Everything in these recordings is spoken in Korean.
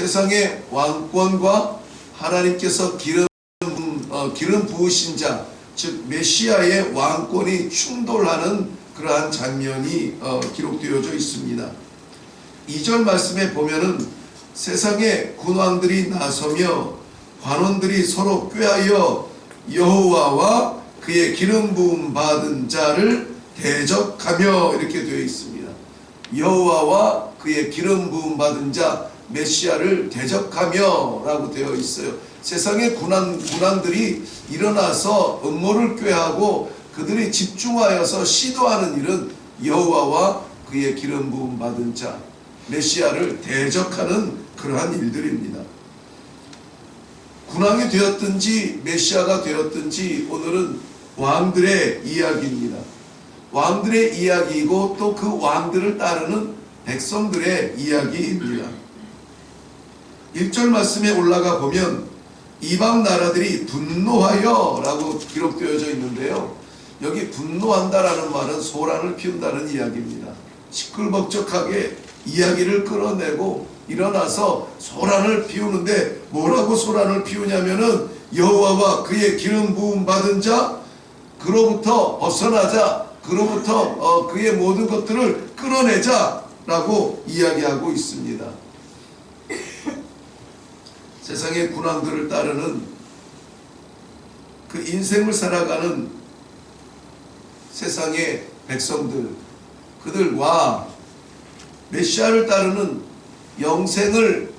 세상의 왕권과 하나님께서 기름 어, 기름 부으신 자, 즉 메시아의 왕권이 충돌하는 그러한 장면이 어, 기록되어져 있습니다. 2절 말씀에 보면은 세상의 군왕들이 나서며 관원들이 서로 꾀하여 여호와와 그의 기름 부음 받은 자를 대적하며 이렇게 되어 있습니다. 여호와와 그의 기름 부음 받은 자 메시아를 대적하며라고 되어 있어요. 세상의 군왕 군왕들이 일어나서 음모를 꾀하고 그들이 집중하여서 시도하는 일은 여호와와 그의 기름 부음 받은 자 메시아를 대적하는 그러한 일들입니다. 군왕이 되었든지 메시아가 되었든지 오늘은 왕들의 이야기입니다. 왕들의 이야기이고 또 그 왕들을 따르는 백성들의 이야기입니다. 1절 말씀에 올라가 보면 이방 나라들이 분노하여 라고 기록되어져 있는데요. 여기 분노한다라는 말은 소란을 피운다는 이야기입니다. 시끌벅적하게 이야기를 끌어내고 일어나서 소란을 피우는데 뭐라고 소란을 피우냐면은 여호와와 그의 기름 부음 받은 자 그로부터 벗어나자 그로부터 어, 그의 모든 것들을 끌어내자라고 이야기하고 있습니다. 세상의 군왕들을 따르는 그 인생을 살아가는 세상의 백성들 그들과 메시아를 따르는 영생을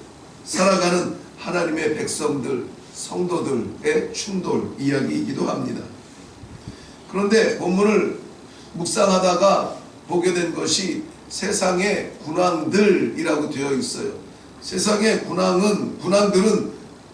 살아가는 하나님의 백성들 성도들의 충돌 이야기이기도 합니다. 그런데 본문을 묵상하다가 보게 된 것이 세상의 군왕들이라고 되어 있어요. 세상의 군왕은 군왕들은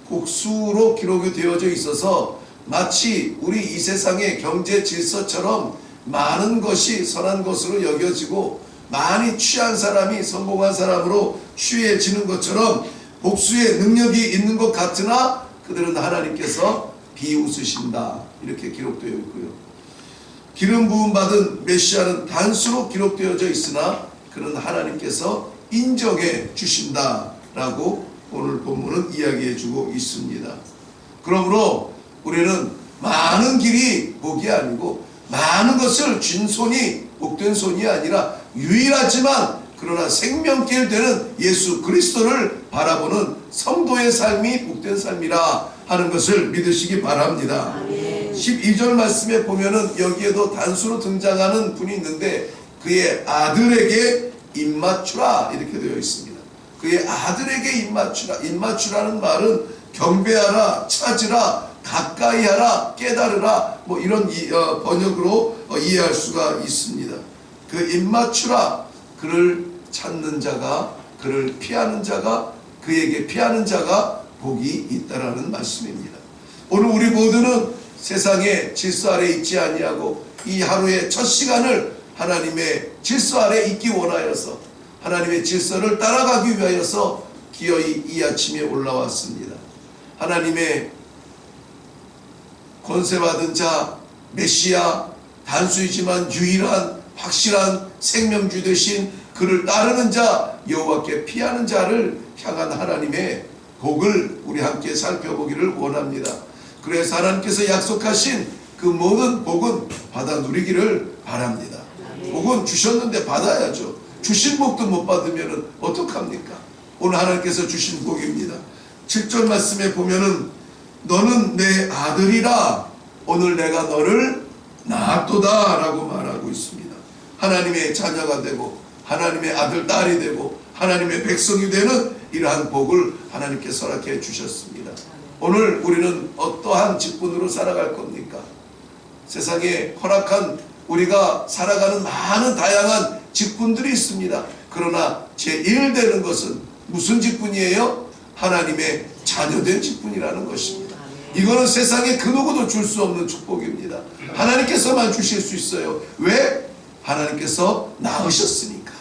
곡수로 기록이 되어져 있어서 마치 우리 이 세상의 경제 질서처럼 많은 것이 선한 것으로 여겨지고 많이 취한 사람이 성공한 사람으로 취해지는 것처럼 복수의 능력이 있는 것 같으나 그들은 하나님께서 비웃으신다 이렇게 기록되어 있고요. 기름 부음 받은 메시아는 단수로 기록되어져 있으나 그는 하나님께서 인정해 주신다 라고 오늘 본문은 이야기해 주고 있습니다. 그러므로 우리는 많은 길이 복이 아니고 많은 것을 쥔 손이 복된 손이 아니라 유일하지만 그러나 생명길 되는 예수 그리스도를 바라보는 성도의 삶이 복된 삶이라 하는 것을 믿으시기 바랍니다. 12절 말씀에 보면은 여기에도 단수로 등장하는 분이 있는데 그의 아들에게 입맞추라 이렇게 되어 있습니다. 그의 아들에게 입맞추라. 입맞추라는 말은 경배하라, 찾으라, 가까이 하라, 깨달으라 뭐 이런 이, 어, 번역으로 어, 이해할 수가 있습니다. 그 입맞추라 그를 찾는 자가 그를 피하는 자가 그에게 피하는 자가 복이 있다라는 말씀입니다. 오늘 우리 모두는 세상의 질서 아래 있지 아니하고 이 하루의 첫 시간을 하나님의 질서 아래 있기 원하여서 하나님의 질서를 따라가기 위하여서 기어이 이 아침에 올라왔습니다. 하나님의 권세받은 자 메시아 단수이지만 유일한 확실한 생명주 되신 그를 따르는 자 여호와께 피하는 자를 향한 하나님의 복을 우리 함께 살펴보기를 원합니다. 그래서 하나님께서 약속하신 그 모든 복은 받아 누리기를 바랍니다. 복은 주셨는데 받아야죠. 주신 복도 못 받으면 어떡합니까? 오늘 하나님께서 주신 복입니다. 7절 말씀에 보면은 너는 내 아들이라 오늘 내가 너를 낳았도다 라고 말하고 있습니다. 하나님의 자녀가 되고 하나님의 아들 딸이 되고 하나님의 백성이 되는 이러한 복을 하나님께 허락해 주셨습니다. 오늘 우리는 어떠한 직분으로 살아갈 겁니까? 세상에 허락한 우리가 살아가는 많은 다양한 직분들이 있습니다. 그러나 제1 되는 것은 무슨 직분이에요? 하나님의 자녀된 직분이라는 것입니다. 이거는 세상에 그 누구도 줄 수 없는 축복입니다. 하나님께서만 주실 수 있어요. 왜? 하나님께서 낳으셨으니까.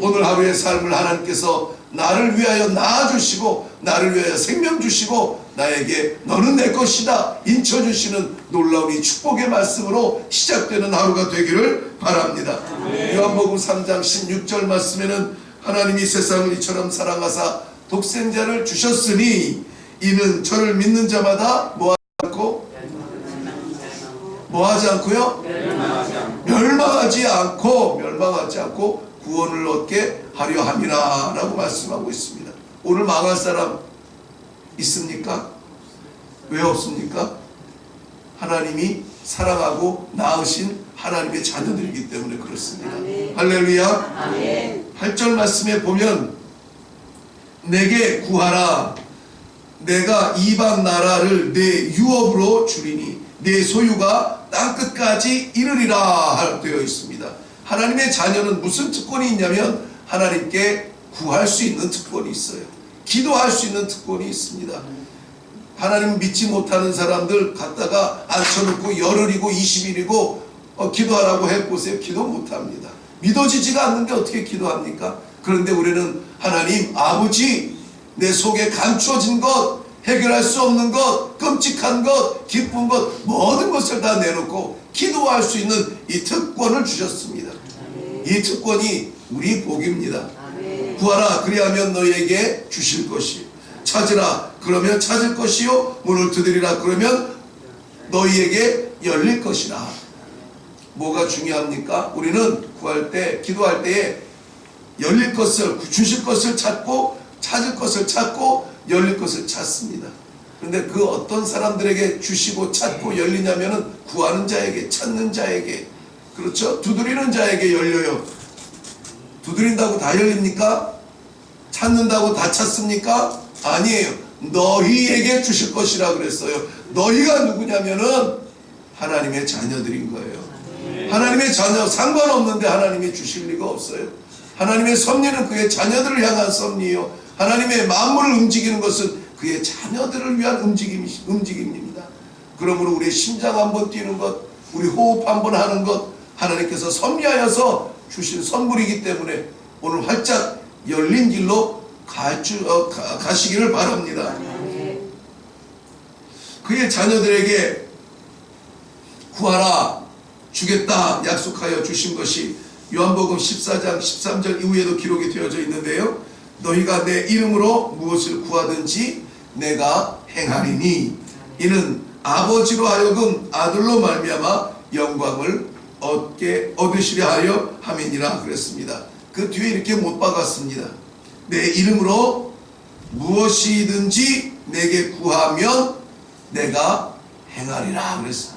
오늘 하루의 삶을 하나님께서 나를 위하여 낳아주시고 나를 위하여 생명 주시고 나에게 너는 내 것이다 인쳐주시는 놀라운 이 축복의 말씀으로 시작되는 하루가 되기를 바랍니다. 요한복음 3장 16절 말씀에는 하나님이 세상을 이처럼 사랑하사 독생자를 주셨으니 이는 저를 믿는 자마다 뭐하지 않고 뭐하지 않고요? 멸망하지 않고 멸망하지 않고 구원을 얻게 하려 함이라 라고 말씀하고 있습니다. 오늘 망할 사람 있습니까? 왜 없습니까? 하나님이 사랑하고 낳으신 하나님의 자녀들이기 때문에 그렇습니다. 할렐루야. 8절 말씀에 보면 내게 구하라 내가 이방 나라를 내 유업으로 주리니 내 소유가 땅 끝까지 이르리라 되어 있습니다. 하나님의 자녀는 무슨 특권이 있냐면 하나님께 구할 수 있는 특권이 있어요. 기도할 수 있는 특권이 있습니다. 하나님 믿지 못하는 사람들 갖다가 앉혀놓고 열흘이고 20일이고 어, 기도하라고 해보세요. 기도 못합니다. 믿어지지가 않는데 어떻게 기도합니까? 그런데 우리는 하나님 아버지 내 속에 감추어진 것 해결할 수 없는 것 끔찍한 것 기쁜 것 모든 것을 다 내놓고 기도할 수 있는 이 특권을 주셨습니다. 이 특권이 우리 복입니다. 구하라 그리하면 너희에게 주실 것이 찾으라 그러면 찾을 것이요 문을 두드리라 그러면 너희에게 열릴 것이라 뭐가 중요합니까? 우리는 구할 때 기도할 때에 열릴 것을 주실 것을 찾고 찾을 것을 찾고 열릴 것을 찾습니다. 그런데 그 어떤 사람들에게 주시고 찾고 열리냐면은 구하는 자에게 찾는 자에게 그렇죠? 두드리는 자에게 열려요. 두드린다고 다 열립니까? 찾는다고 다 찾습니까? 아니에요. 너희에게 주실 것이라 그랬어요. 너희가 누구냐면은 하나님의 자녀들인 거예요. 하나님의 자녀 상관없는데 하나님이 주실 리가 없어요. 하나님의 섭리는 그의 자녀들을 향한 섭리요. 하나님의 만물을 움직이는 것은 그의 자녀들을 위한 움직임, 움직임입니다. 그러므로 우리의 심장 한번 뛰는 것, 우리 호흡 한번 하는 것, 하나님께서 섭리하여서 주신 선물이기 때문에 오늘 활짝 열린 길로 가주, 어, 가, 가시기를 바랍니다. 그의 자녀들에게 구하라 주겠다 약속하여 주신 것이 요한복음 14장 13절 이후에도 기록이 되어져 있는데요. 너희가 내 이름으로 무엇을 구하든지 내가 행하리니 이는 아버지로 하여금 아들로 말미암아 영광을 얻게 얻으시려 하여 함이니라 그랬습니다. 그 뒤에 이렇게 못 박았습니다. 내 이름으로 무엇이든지 내게 구하면 내가 행하리라 그랬습니다.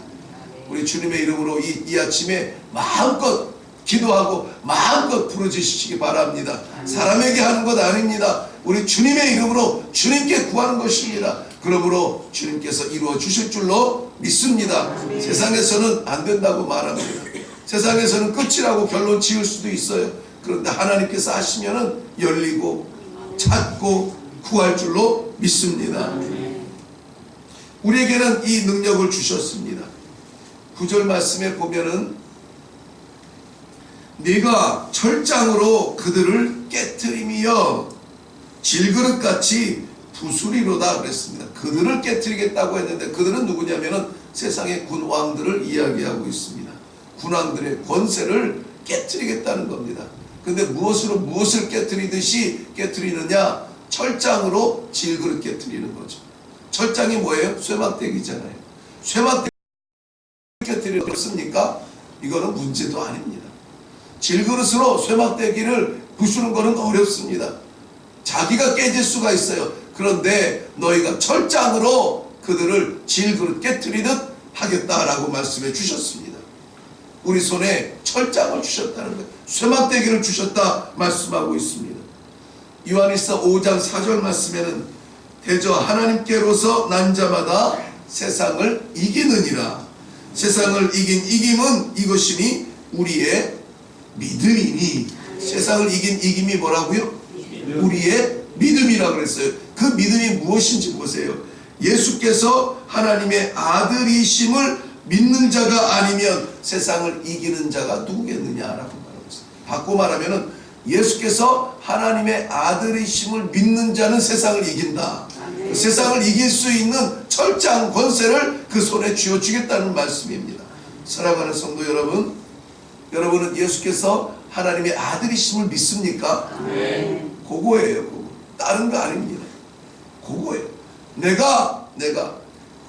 우리 주님의 이름으로 이, 이 아침에 마음껏 기도하고 마음껏 부르짖으시기 바랍니다. 사람에게 하는 것 아닙니다. 우리 주님의 이름으로 주님께 구하는 것입니다. 그러므로 주님께서 이루어 주실 줄로 믿습니다. 세상에서는 안 된다고 말합니다. 세상에서는 끝이라고 결론 지을 수도 있어요. 그런데 하나님께서 하시면은 열리고 찾고 구할 줄로 믿습니다. 우리에게는 이 능력을 주셨습니다. 구절 말씀에 보면은 네가 철장으로 그들을 깨뜨림이여 질그릇같이 부수리로다 그랬습니다. 그들을 깨뜨리겠다고 했는데 그들은 누구냐면은 세상의 군왕들을 이야기하고 있습니다. 군왕들의 권세를 깨뜨리겠다는 겁니다. 근데 무엇으로 무엇을 깨뜨리듯이 깨뜨리느냐? 철장으로 질그릇 깨뜨리는 거죠. 철장이 뭐예요? 쇠막대기잖아요. 쇠막대기 깨뜨리는 것습니까? 이거는 문제도 아닙니다. 질그릇으로 쇠막대기를 부수는 것은 어렵습니다. 자기가 깨질 수가 있어요. 그런데 너희가 철장으로 그들을 질그릇 깨뜨리듯 하겠다라고 말씀해 주셨습니다. 우리 손에 철장을 주셨다는 거예요. 쇠막대기를 주셨다 말씀하고 있습니다. 요한일서 5장 4절 말씀에는 대저 하나님께로서 난 자마다 세상을 이기느니라. 세상을 이긴 이김은 이것이니 우리의 믿음이니 세상을 이긴 이김이 뭐라고요? 우리의 믿음이라 그랬어요. 그 믿음이 무엇인지 보세요. 예수께서 하나님의 아들이심을 믿는 자가 아니면 세상을 이기는 자가 누구겠느냐라고 말하고 있어요. 바꿔 말하면은 예수께서 하나님의 아들이심을 믿는 자는 세상을 이긴다. 그 세상을 이길 수 있는 철장 권세를 그 손에 쥐어주겠다는 말씀입니다. 사랑하는 성도 여러분, 여러분은 예수께서 하나님의 아들이심을 믿습니까? 네. 그거예요. 그거. 다른 거 아닙니다. 그거예요. 내가 내가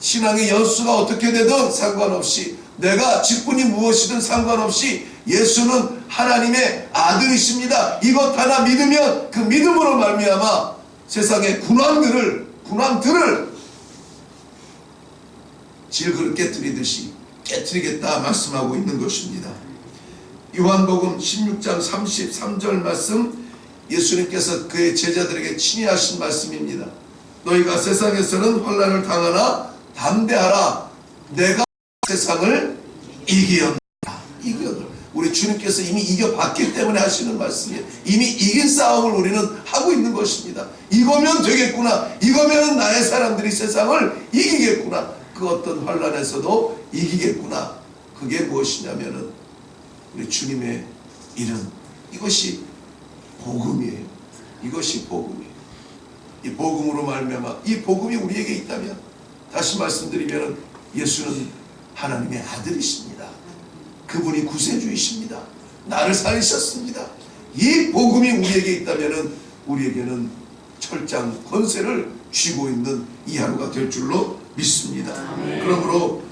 신앙의 연수가 어떻게 되든 상관없이 내가 직분이 무엇이든 상관없이 예수는 하나님의 아들이십니다. 이것 하나 믿으면 그 믿음으로 말미암아 세상의 군왕들을 군왕들을 질그릇 깨뜨리듯이 깨뜨리겠다 말씀하고 있는 것입니다. 요한복음 16장 33절 말씀 예수님께서 그의 제자들에게 친히 하신 말씀입니다. 너희가 세상에서는 환란을 당하나 담대하라. 내가 세상을 이기었다. 이기었다. 우리 주님께서 이미 이겨봤기 때문에 하시는 말씀이에요. 이미 이긴 싸움을 우리는 하고 있는 것입니다. 이거면 되겠구나. 이거면 나의 사람들이 세상을 이기겠구나. 그 어떤 환란에서도 이기겠구나. 그게 무엇이냐면은 우리 주님의 이름 이것이 복음이에요. 이것이 복음이에요. 이 복음으로 말미암아 이 복음이 우리에게 있다면 다시 말씀드리면 예수는 하나님의 아들이십니다. 그분이 구세주이십니다. 나를 살리셨습니다. 이 복음이 우리에게 있다면 우리에게는 철장 권세를 쥐고 있는 이 하루가 될 줄로 믿습니다. 그러므로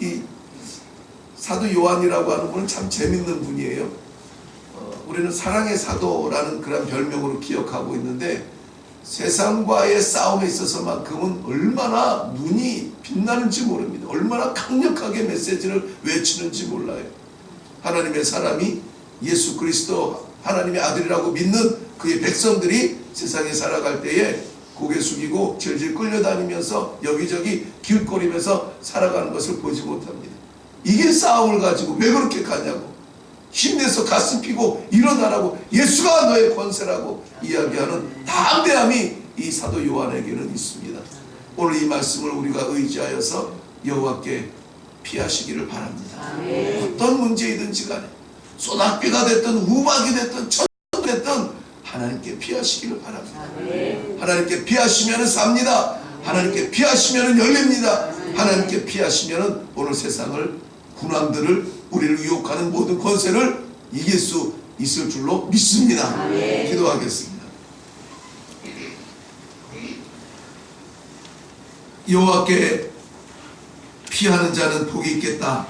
이 사도 요한이라고 하는 분은 참 재밌는 분이에요. 어, 우리는 사랑의 사도라는 그런 별명으로 기억하고 있는데 세상과의 싸움에 있어서만큼은 얼마나 눈이 빛나는지 모릅니다. 얼마나 강력하게 메시지를 외치는지 몰라요. 하나님의 사람이 예수 그리스도 하나님의 아들이라고 믿는 그의 백성들이 세상에 살아갈 때에 고개 숙이고 질질 끌려다니면서 여기저기 기웃거리면서 살아가는 것을 보지 못합니다. 이게 싸움을 가지고 왜 그렇게 가냐고 힘내서 가슴 피고 일어나라고 예수가 너의 권세라고 이야기하는 담대함이 이 사도 요한에게는 있습니다. 오늘 이 말씀을 우리가 의지하여서 여호와께 피하시기를 바랍니다. 어떤 문제이든지 간에 소낙비가 됐든 우박이 됐든 천도 됐든 하나님께 피하시기를 바랍니다. 하나님께 피하시면 삽니다. 하나님께 피하시면 열립니다. 하나님께 피하시면 오늘 세상을 군왕들을 우리를 유혹하는 모든 권세를 이길 수 있을 줄로 믿습니다. 기도하겠습니다. 여호와께 피하는 자는 복이 있겠다.